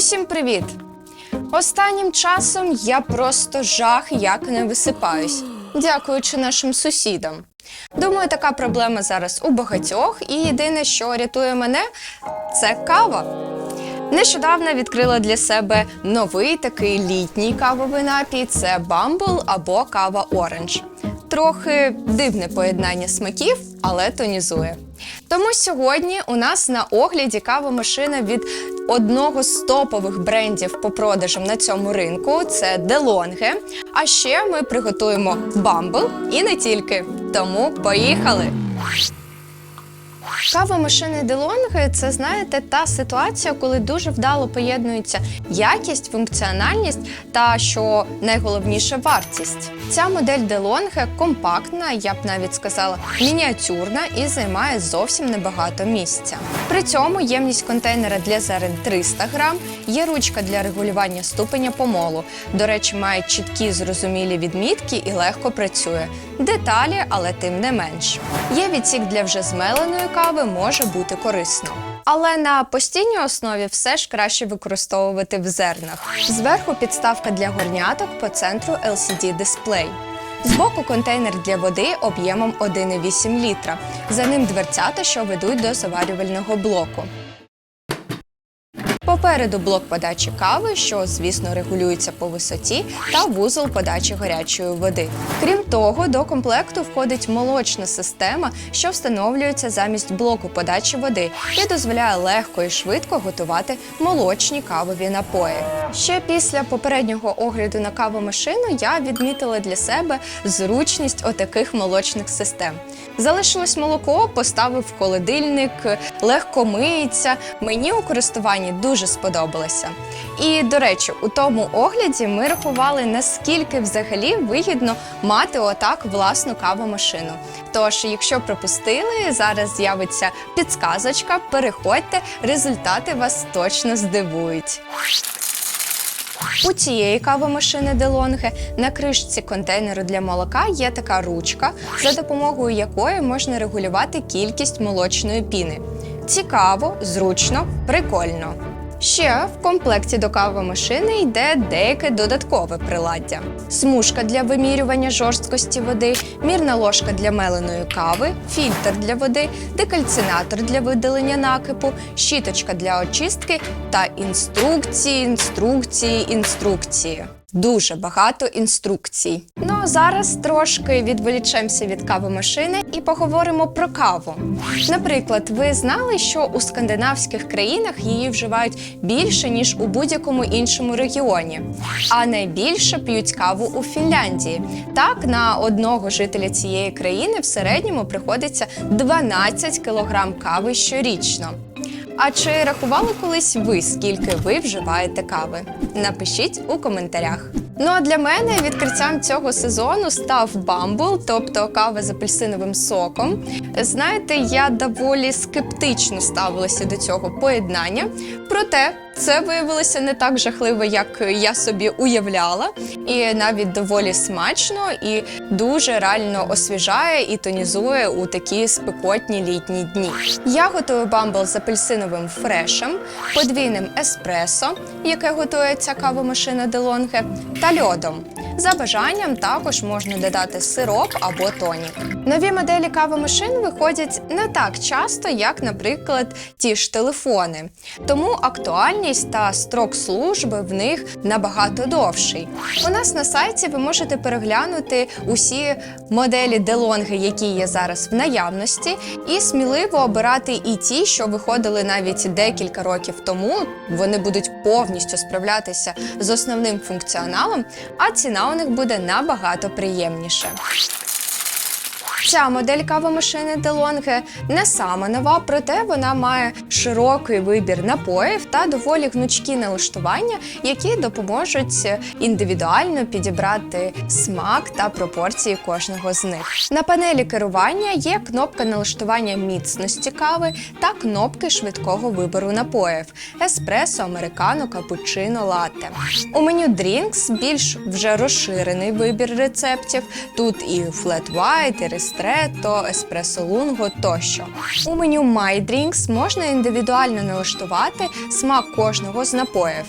Усім привіт! Останнім часом я просто жах як не висипаюсь, дякуючи нашим сусідам. Думаю, така проблема зараз у багатьох, і єдине, що рятує мене, це кава. Нещодавно відкрила для себе новий такий літній кавовий напій це бамбл або кава оранж. Трохи дивне поєднання смаків, але тонізує. Тому сьогодні у нас на огляді кавомашина від одного з топових брендів по продажам на цьому ринку це Делонге. А ще ми приготуємо бамбл і не тільки. Тому поїхали! Кавомашини DeLonghi – це знаєте та ситуація, коли дуже вдало поєднується якість, функціональність та що найголовніше вартість. Ця модель DeLonghi компактна, я б навіть сказала, мініатюрна і займає зовсім небагато місця. При цьому ємність контейнера для зерен 300 грам, є ручка для регулювання ступеня помолу. До речі, має чіткі зрозумілі відмітки і легко працює. Деталі, але тим не менш. Є відсік для вже змеленої кави, може бути корисно. Але на постійній основі все ж краще використовувати в зернах. Зверху підставка для горняток по центру LCD дисплей. Збоку контейнер для води об'ємом 1,8 літра. За ним дверцята, що ведуть до заварювального блоку. Попереду блок подачі кави, що, звісно, регулюється по висоті, та вузол подачі гарячої води. Крім того, до комплекту входить молочна система, що встановлюється замість блоку подачі води і дозволяє легко і швидко готувати молочні кавові напої. Ще після попереднього огляду на кавомашину я відмітила для себе зручність отаких молочних систем. Залишилось молоко, поставив в холодильник, легко миється. Мені у користуванні дуже сподобалося. І до речі, у тому огляді ми рахували, наскільки взагалі вигідно мати отак власну кавомашину. Тож, якщо пропустили, зараз з'явиться підсказочка, переходьте, результати вас точно здивують. У цієї кавомашини DeLonghi на кришці контейнеру для молока є така ручка, за допомогою якої можна регулювати кількість молочної піни. Цікаво, зручно, прикольно. Ще в комплекті до кавомашини йде деяке додаткове приладдя: смужка для вимірювання жорсткості води, мірна ложка для меленої кави, фільтр для води, декальцинатор для видалення накипу, щіточка для очистки та інструкції, інструкції, інструкції. Дуже багато інструкцій. Ну а зараз трошки відволічемося від кавомашини і поговоримо про каву. Наприклад, ви знали, що у скандинавських країнах її вживають більше ніж у будь-якому іншому регіоні, а найбільше п'ють каву у Фінляндії. Так, на одного жителя цієї країни в середньому приходиться 12 кілограм кави щорічно. А чи рахували колись ви, скільки ви вживаєте кави? Напишіть у коментарях. Ну а для мене відкриттям цього сезону став бамбл, тобто кава з апельсиновим соком. Знаєте, я доволі скептично ставилася до цього поєднання, проте це виявилося не так жахливо, як я собі уявляла, і навіть доволі смачно і дуже реально освіжає і тонізує у такі спекотні літні дні. Я готую бамбл з апельсиновим фрешем, подвійним еспресо, яке готує ця кавомашина Делонге, та льодом. За бажанням також можна додати сироп або тонік. Нові моделі кавомашин виходять не так часто, як, наприклад, ті ж телефони. Тому актуальність та строк служби в них набагато довший. У нас на сайті ви можете переглянути усі моделі DeLonghi, які є зараз в наявності, і сміливо обирати і ті, що виходили навіть декілька років тому. Вони будуть повністю справлятися з основним функціоналом, а ціна у них буде набагато приємніша. Ця модель кавомашини DeLonghi не сама нова, проте вона має широкий вибір напоїв та доволі гнучкі налаштування, які допоможуть індивідуально підібрати смак та пропорції кожного з них. На панелі керування є кнопка налаштування міцності кави та кнопки швидкого вибору напоїв: еспресо, американо, капучино, латте. У меню Drinks більш вже розширений вибір рецептів. Тут і white, і ристретто, еспресо лунго тощо. У меню My Drinks можна індивідуально налаштувати смак кожного з напоїв.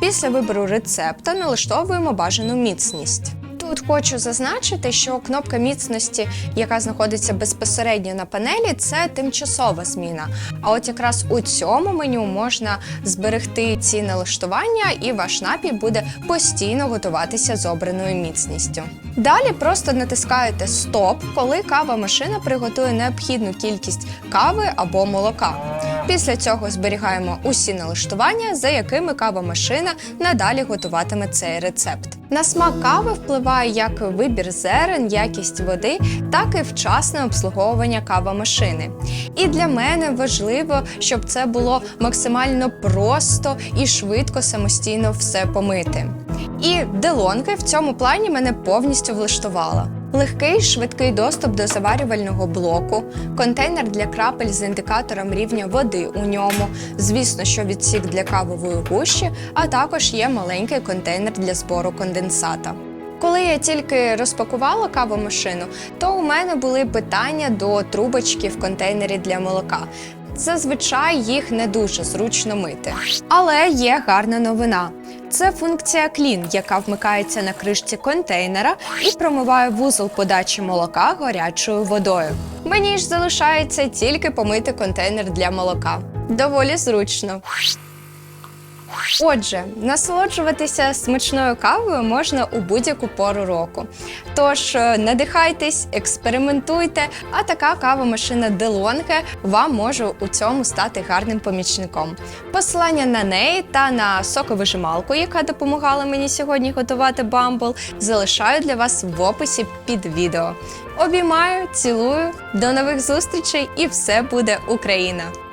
Після вибору рецепта налаштовуємо бажану міцність. Тут хочу зазначити, що кнопка міцності, яка знаходиться безпосередньо на панелі, це тимчасова зміна. А от якраз у цьому меню можна зберегти ці налаштування, і ваш напій буде постійно готуватися з обраною міцністю. Далі просто натискаєте Стоп, коли кава машина приготує необхідну кількість кави або молока. Після цього зберігаємо усі налаштування, за якими кава машина надалі готуватиме цей рецепт. На смак кави впливає як вибір зерен, якість води, так і вчасне обслуговування кава машини. І для мене важливо, щоб це було максимально просто і швидко самостійно все помити. І делонки в цьому плані мене повністю влаштувала. Легкий швидкий доступ до заварювального блоку, контейнер для крапель з індикатором рівня води у ньому, звісно, що відсік для кавової гущі, а також є маленький контейнер для збору конденсата. Коли я тільки розпакувала кавомашину, то у мене були питання до трубочки в контейнері для молока. Зазвичай їх не дуже зручно мити. Але є гарна новина. Це функція клін, яка вмикається на кришці контейнера і промиває вузол подачі молока гарячою водою. Мені ж залишається тільки помити контейнер для молока. Доволі зручно. Отже, насолоджуватися смачною кавою можна у будь-яку пору року. Тож е, надихайтесь, експериментуйте, а така кавомашина DeLonghi вам може у цьому стати гарним помічником. Посилання на неї та на соковижималку, яка допомагала мені сьогодні готувати бамбл, залишаю для вас в описі під відео. Обіймаю, цілую, до нових зустрічей і все буде Україна!